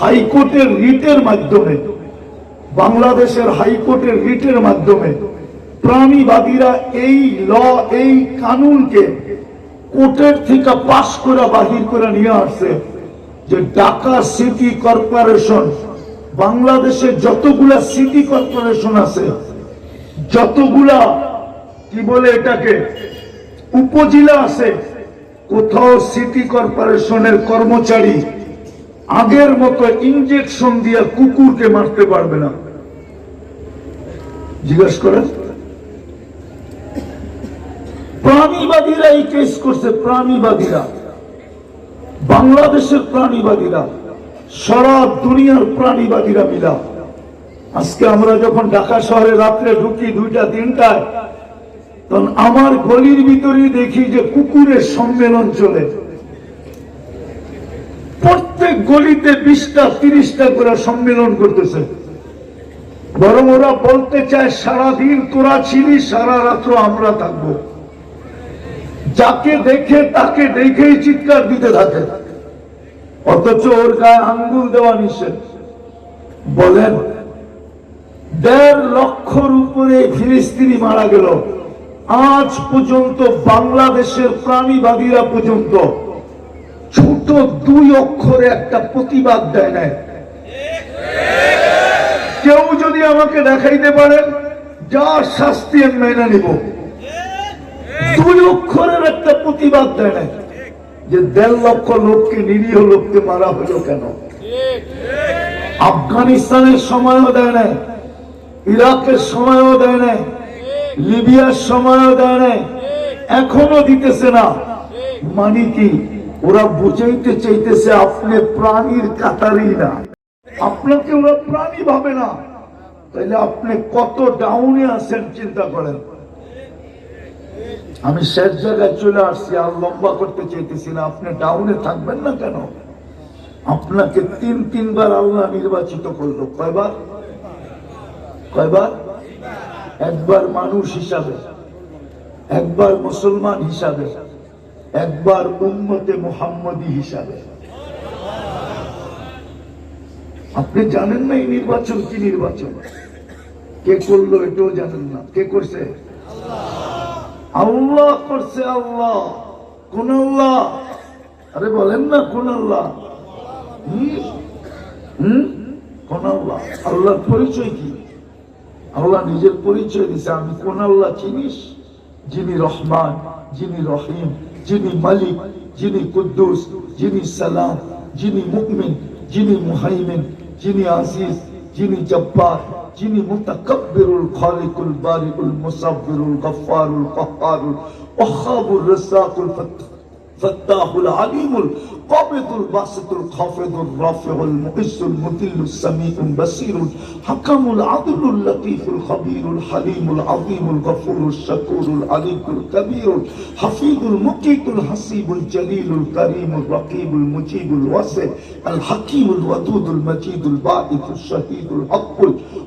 হাইকোর্টের রিটের মাধ্যমে, বাংলাদেশের হাইকোর্টের রিটের মাধ্যমে প্রাণীবাদীরা এই ল, এই কানুনকে কোর্টের থেকে পাশ করে বাহির করে নিয়ে আসছে যে ঢাকা সিটি কর্পোরেশন, বাংলাদেশে যতগুলা সিটি কর্পোরেশন আছে, যতগুলা, কি বলে এটাকে, উপজেলা আছে, কোথাও সিটি কর্পোরেশনের কর্মচারী আগের মতো ইঞ্জেকশন দিয়ে কুকুরকে মারতে পারবে না। জিজ্ঞেস করেন? প্রাণীবাদীরা এই কেস করছে, প্রাণীবাদীরা। বাংলাদেশের প্রাণীবাদীরা, সারা দুনিয়ার প্রাণীবাদীরা মিলা। আজকে আমরা যখন ঢাকা শহরে রাত্রে ঢুকি দুইটা, তিনটায়, তখন আমার গলির ভিতরেই দেখি যে কুকুরের সম্মেলন চলে। প্রত্যেক গলিতে বিশটা, তিরিশটা করে সম্মেলন করতেছে। বরং ওরা বলতে চায়, সারাদিন তোরা ছিলি, সারা রাত্র আমরা থাকব। যাকে দেখে, তাকে দেখেই চিৎকার দিতে থাকে। অথচ ওর গায়ে আঙ্গুল দেওয়া নিষেধ। বলেন, দেড় লক্ষর উপরে ফিলিস্তিনি মারা গেল। আজ পর্যন্ত বাংলাদেশের প্রাণীবাদীরা পর্যন্ত ছোট দুই অক্ষরে একটা প্রতিবাদ দেয় নাই। কেউ যদি আমাকে দেখাইতে পারেন যা শাস্তি আমি মেনে নিব। দুই অক্ষরের একটা প্রতিবাদ দেয় নাই। যে দেড় লক্ষ লোককে নিরীহ লোককে মারা হলো কেন? আফগানিস্তানের সময়ও দেয় নাই, ইরাকের সময়ও দেয় নাই, লিবিয়ার সময়ও দেয় নাই, এখনও দিতেছে না। মানে কি? ওরা বুঝাইতে চাইতেছে আপনি প্রাণীর কাতারই না। আপনাকে ওরা প্রাণী ভাবে না। তাহলে আপনি কত ডাউনে আছেন চিন্তা করেন। আমি শেষ জায়গায় চলে আসছি, আর লম্বা করতে চাইতেছি না। আপনি ডাউনে থাকবেন না কেন? আপনাকে তিন, তিনবার আল্লাহ নির্বাচিত করল। কয়বার? কয়বার? একবার মানুষ হিসাবে, একবার মুসলমান হিসাবে। একবার উম্মতে মোহাম্মদী হিসাবে। আপনি জানেন না এই নির্বাচন কি নির্বাচন? কে করল এটাও জানেন না। কে করছে? আল্লাহ করছে আল্লাহ। কোন আল্লাহ? আরে বলেন না কোন আল্লাহ? কোন আল্লাহ? আল্লাহর পরিচয় কি? আল্লাহ নিজের পরিচয় দিছে। আমি কোন আল্লাহ চিনিস? যিনি রহমান, যিনি রহিম। যিনি মালিক যিনি কুদ্দুস যিনি সালাম যিনি মুকমিন যিনি মুহাইমিন যিনি আজিজ যিনি জব্বার যিনি মুতাকাব্বিরুল খালিকুল বারিকুল মুসাব্বিরুল গফফারুল কহ্হারুল ওয়াহাবুর রাসাকুল ফাত্তাহ فتاح العليم القابض الباسط الخافض الرافع المؤس المذل السميع البصير حكم العدل اللطيف الخبير الحليم العظيم الغفور الشكور العليم الكبير الحفيظ المقيت الحسيب الجليل الكريم الرقيب المجيب الواسع الحكيم الودود المجيد الباعث الشهيد الحق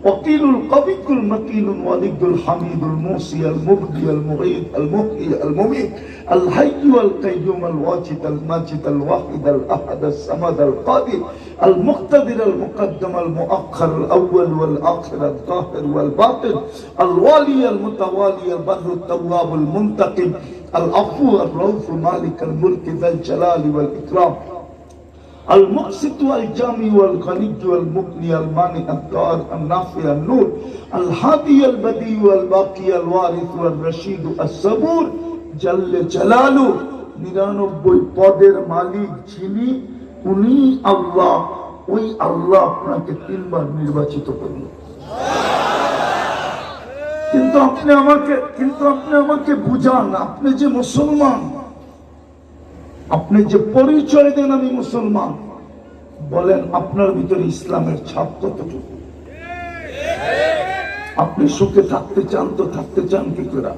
الوكيل القوي المتين الولي الحميد الموصي المبدي المغيث المحيي المميت الحي والقيوم الواجد الماجد الواحد الأحد الصمد القادر المقتدر المقدم المؤخر الأول والآخر الظاهر والباطن الوالي المتوالي البر التواب المنتقم العفو الرؤوف مالك الملك ذا الجلال والإكرام المقسط والجامي والغني والمغني المانع الدار النافع النور الهادي البديع والباقي الوارث والرشيد الصبور جل جلاله নিরানব্বই পদের মালিক যিনি উনি আল্লাহ ওই আল্লাহ আপনাকে তিনবার নির্বাচিত করল কিন্তু আপনি আমাকে কিন্তু আপনি আমাকে বুঝান আপনি যে মুসলমান আপনি যে পরিচয় দেন আমি মুসলমান, বলেন আপনার ভিতরে ইসলামের ছাপ কতটুকু? আপনি সুখে থাকতে চান তো থাকতে চান কি করে?